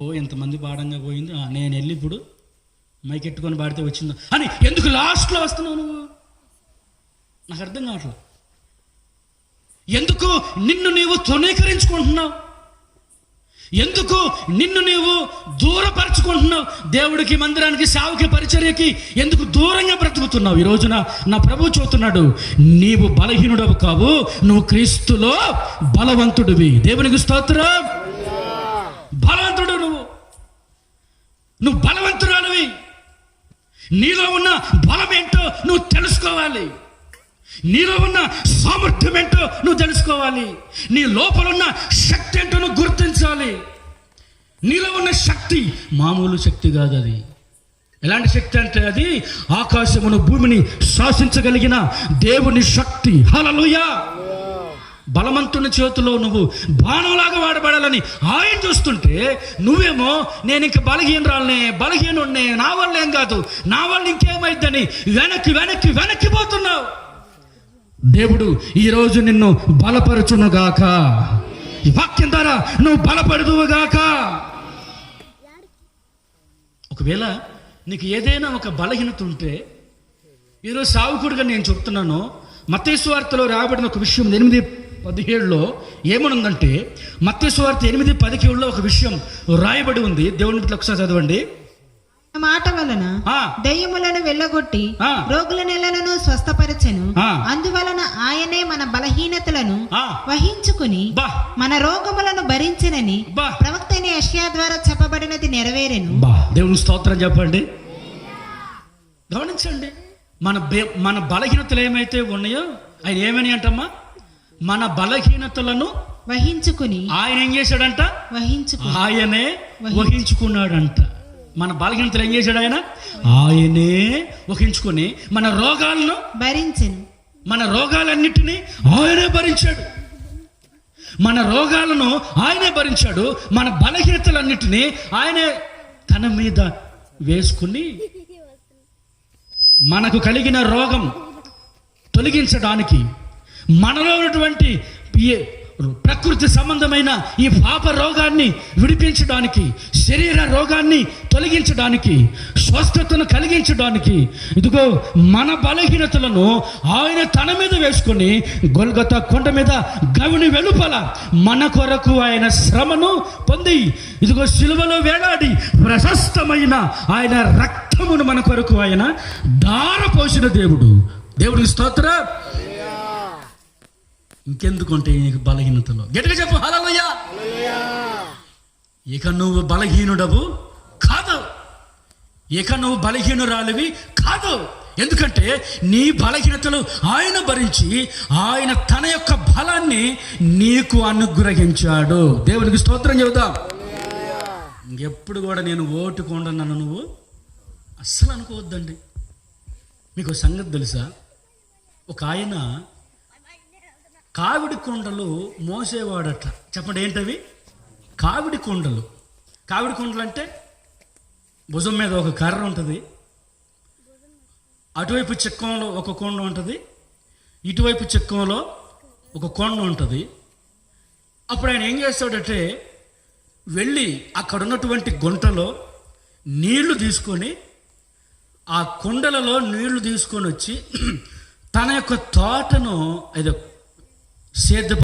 ఓ ఎంతమంది పాడంగా పోయింది. నేను వెళ్ళి ఇప్పుడు మైకెట్టుకొని పాడితే వచ్చిందో. అని ఎందుకు లాస్ట్లో వస్తున్నావు నువ్వు? నాకు అర్థం కావట్లేదు. ఎందుకు నిన్ను నీవు తృణీకరించుకుంటున్నావు ఎందుకు నిన్ను నీవు దూరపరచుకుంటున్నావు? దేవుడికి మందిరానికి సావుకి పరిచర్యకి ఎందుకు దూరంగా బ్రతుకుతున్నావు? ఈ రోజున నా ప్రభు చూస్తున్నాడు నీవు బలహీనుడవు కావు నువ్వు క్రీస్తులో బలవంతుడివి. దేవునికి స్తోత్రం బలవంతుడు నువ్వు నువ్వు బలవంతురాలివి. నీలో ఉన్న బలం ఏంటో నువ్వు తెలుసుకోవాలి. నీలో ఉన్న సామర్థ్యం ఏంటో నువ్వు తెలుసుకోవాలి. నీ లోపల ఉన్న శక్తి ఏంటో నువ్వు గుర్తించాలి. నీలో ఉన్న శక్తి మామూలు శక్తి కాదు అది. ఎలాంటి శక్తి అంటే అది ఆకాశమును భూమిని శాసించగలిగిన దేవుని శక్తి. హలలుయా బలవంతుని చేతిలో నువ్వు బాణంలాగా వాడబడాలని ఆయన చూస్తుంటే నువ్వేమో నేను ఇంక బలహీనరాలనే బలహీనుడినే నా వల్ల ఏం కాదు నా వల్ల ఇంకేమైద్దని వెనక్కి వెనక్కి వెనక్కి పోతున్నావు. దేవుడు ఈరోజు నిన్ను బలపరచునుగాక. ఈ వాక్యం ద్వారా నువ్వు బలపడుదువుగాక. ఒకవేళ నీకు ఏదైనా ఒక బలహీనత ఉంటే ఈరోజు సావుకుడుగా నేను చెప్తున్నాను మతేశ్వార్తలో రాబడిన ఒక విషయం ఎనిమిది పదిహేడులో ఏమనుందంటే మత్తేశ్వార్త ఎనిమిది పదిహేడులో ఒక విషయం రాయబడి ఉంది దేవుని ఒకసారి చదవండి మాట వలన. దయ్యములను వెళ్ళగొట్టి. రోగుల నెలలను స్వస్థపరచెను. అందువలన ఆయనే మన బలహీనతలను. వహించుకుని మన రోగములను భరించినని. ప్రవక్త యెషయా ద్వారా చెప్పబడినది నెరవేరెను దేవుని స్తోత్రం చెప్పండి గమనించండి మన మన బలహీనతలు ఏమైతే ఉన్నాయో ఆయన ఏమని అంటమ్మా మన బలహీనతలను వహించుకుని ఆయన ఏం చేశాడంట? ఆయనే వహించుకున్నాడంట. మన బలహీనతలు ఏం చేశాడు ఆయన? ఆయనే వహించుకొని మన రోగాలను భరించెను. మన రోగాలన్నిటినీ ఆయనే భరించాడు. మన రోగాలను ఆయనే భరించాడు. మన బలహీనతలన్నిటినీ ఆయనే తన మీద వేసుకుని మనకు కలిగిన రోగం తొలగించడానికి మనలో ఉన్నటువంటి ఈ ప్రకృతి సంబంధమైన ఈ పాప రోగాన్ని విడిపించడానికి శరీర రోగాన్ని తొలగించడానికి స్వస్థతను కలిగించడానికి ఇదిగో మన బలహీనతలను ఆయన తన మీద వేసుకొని గొల్గత కొండ మీద గవిని వెలుపల మన కొరకు ఆయన శ్రమను పొంది ఇదిగో సిలువలో వేలాడి ప్రశస్తమైన ఆయన రక్తమును మన కొరకు ఆయన దారపోసిన దేవుడు. దేవుడికి స్తోత్ర. ఇంకెందుకుంటే నీకు బలహీనతలో? గట్టిగా చెప్పు హలలుయ ఇక నువ్వు బలహీనుడవు కాదు. ఇక నువ్వు బలహీనురాలివి కాదు. ఎందుకంటే నీ బలహీనతలు ఆయన భరించి ఆయన తన యొక్క బలాన్ని నీకు అనుగ్రహించాడు. దేవునికి స్తోత్రం చెబుదాం. ఎప్పుడు కూడా నేను ఓటుకుండన్నాను నువ్వు. అస్సలు అనుకోవద్దండి. మీకు సంగతి తెలుసా? ఒక ఆయన కావిడి కొండలు మోసేవాడట. చెప్పండి ఏంటవి? కావిడి కొండలు. కావిడి కొండలు అంటే భుజం మీద ఒక కర్ర ఉంటుంది. అటువైపు చిక్కంలో ఒక కొండ ఉంటుంది. ఇటువైపు చిక్కంలో ఒక కొండ ఉంటుంది. అప్పుడు ఆయన ఏం చేస్తాడంటే వెళ్ళి అక్కడ ఉన్నటువంటి గుంటలో నీళ్ళు తీసుకొని ఆ కుండలలో నీళ్ళు తీసుకొని వచ్చి తన యొక్క తోటను ఏదో సేద్య